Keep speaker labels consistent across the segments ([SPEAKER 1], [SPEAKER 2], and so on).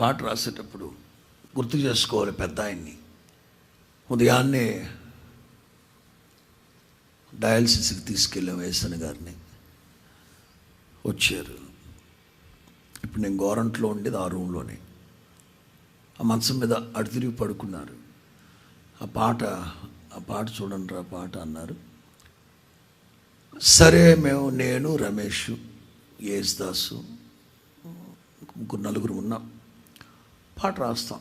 [SPEAKER 1] పాట రాసేటప్పుడు గుర్తు చేసుకోవాలి పెద్ద ఆయన్ని ఉదయాన్నే డయాలసిస్కి తీసుకెళ్ళాం వేసన గారిని. వచ్చారు. ఇప్పుడు నేను గోరంట్లో ఉండేది ఆ రూమ్లోనే. ఆ మంచం మీద అడు తిరిగి పడుకున్నారు. ఆ పాట ఆ పాట చూడండి రా పాట అన్నారు. సరే మేము నేను రమేష్ యేసుదాసు ముగ్గురు నలుగురు ఉన్నాం. పాట రాస్తాం.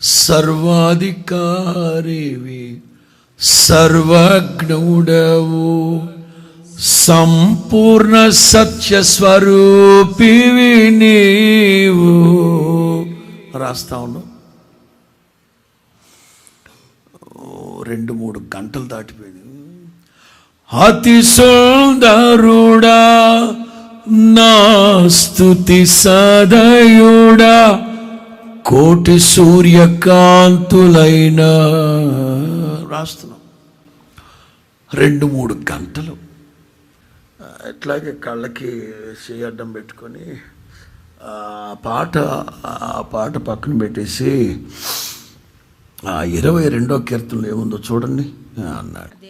[SPEAKER 1] సర్వాధికారివి సర్వజ్ఞుడవు సంపూర్ణ సత్య స్వరూపివి నీవు. రాస్తా ఉన్నావు ఓ, రెండు మూడు గంటలు దాటిపోయింది. అతి సుందరుడా నా స్తుతి సదయుడా కోటి సూర్యకాంతులైన. రాస్తున్నాం. రెండు మూడు గంటలు. ఇట్లాగే కళ్ళకి చేయడ్డం పెట్టుకొని ఆ పాట ఆ పాట పక్కన పెట్టేసి ఆ ఇరవై రెండో కీర్తనలో ఏముందో చూడండి. అన్నాడు.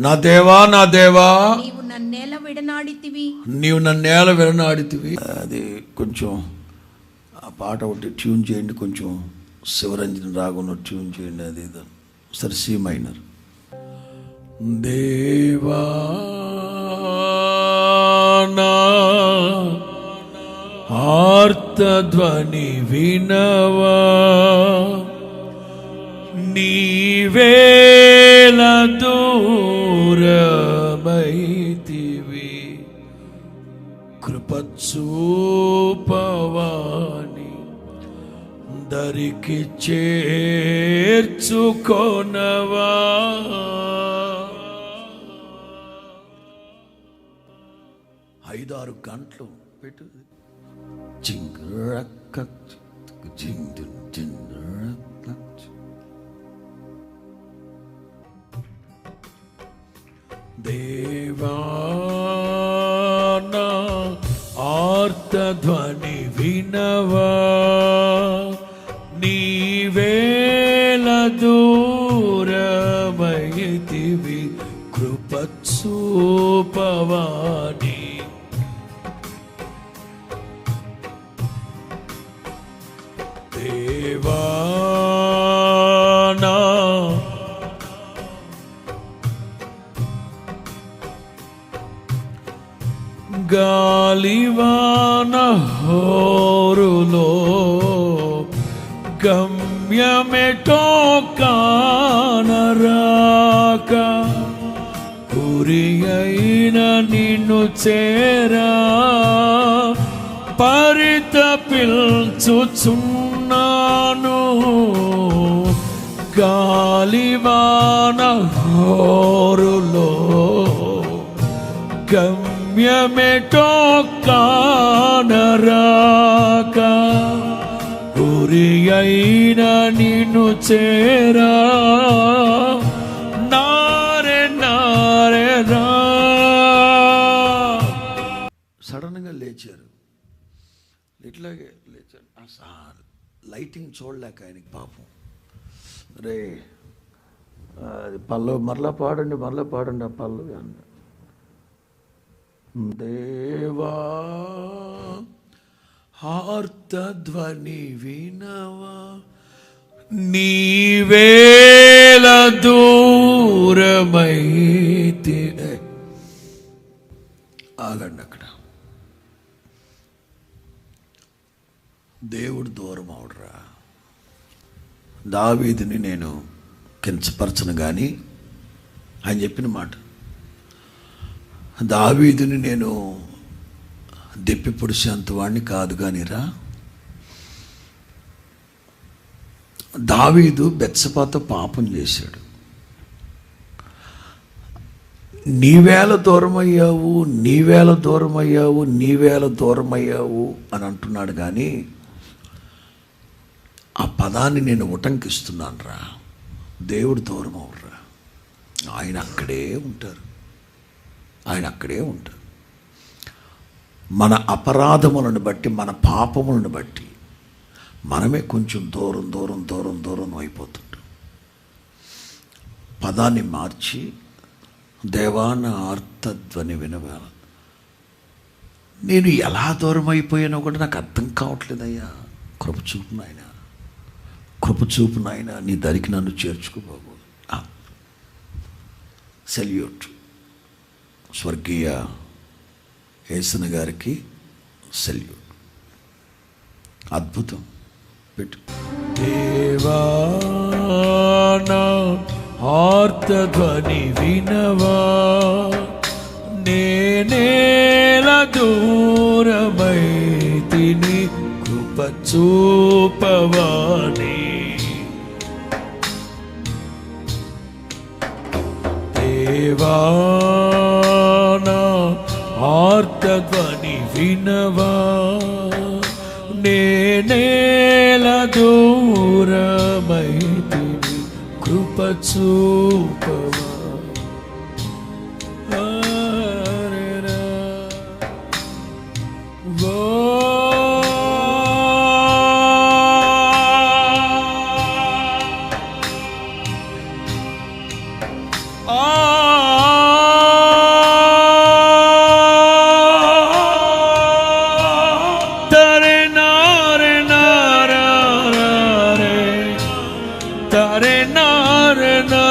[SPEAKER 2] నా దేవా
[SPEAKER 1] నా దేవా.
[SPEAKER 2] నన్నేల విడనాడితివి?
[SPEAKER 1] నీవు నన్నేల విడనాడితివి. అది కొంచెం ఆ పాట ఒకటి ట్యూన్ చేయండి కొంచెం శివరంజన్ రాగంలో ట్యూన్ చేయండి అది ఇది. సరే సి మైనర్. దేవా నా ఆర్తధ్వని వినవా నీవేల దూరమైతివి కృపచూపవాని దరికి చేర్చుకొనవా. ఐదారు గంటలు పెట్టు. జింగరక్క జింగ్ జింగరక్క దేవానా ఆర్తధ్వని వినవా నీవేల దూరమైతివి కృపత్సూపవాణి దేవా గాలివాన హోరులో గమ్యమెటో కానరాక గురి అయిన నిన్ను చేరా పరిత పిల్చుచున్నాను గాలివాన హోరులో గమ్య గమ్యమెటో కానరాక గురి అయిన నిన్ను చేరా. నారే నారే రా. సడన్గా లేచారు. ఇట్లాగే లేచారు. ఆ లైటింగ్ చూడలేక ఆయనకి పాపం. రే అది పల్లవి మరలా పాడండి మరలా పాడండి ఆ పల్లవి అన్న దేవా హార్తధ్వని వినవా. నీవేల దూరమైతే ఆగండి అక్కడ. దేవుడు దూరం అవడరా. దావీదిని నేను కించపరచను కానీ ఆయన చెప్పిన మాట. దావీదుని నేను దెప్పి పొడిచేంత వాడిని కాదు కానీరా దావీదు బెత్సపాతో పాపం చేశాడు. నీవేళ దూరమయ్యావు నీవేళ దూరమయ్యావు నీవేళ దూరమయ్యావు అని అంటున్నాడు కానీ ఆ పదాన్ని నేను ఉటంకిస్తున్నాను రా దేవుడు దూరం అవరా ఆయన అక్కడే ఉంటారు. ఆయన అక్కడే ఉంటారు
[SPEAKER 3] మన అపరాధములను బట్టి మన పాపములను బట్టి మనమే కొంచెం దూరం దూరం దూరం దూరం అయిపోతుంటాం. పదాన్ని మార్చి దేవాన ఆర్తధ్వని వినవా నేను ఎలా దూరం అయిపోయానో కూడా నాకు అర్థం కావట్లేదయ్యా. కృప చూపు నాయన. కృప చూపు నాయన నీ దరికి నన్ను చేర్చుకో బాబు సెల్యూట్. స్వర్గీయ ఏసన గారికి సెల్యూట్ అద్భుతం. పెట్టు.
[SPEAKER 1] దేవా ఆర్తధ్వని వినవా నేనేల దూరమై తిని కృప చూపవాని దేవా ఆర్తధ్వని వినవా నేనేల దూరమైతి కృప చూపవా. ఆరెరా. నారే తరే నారే నా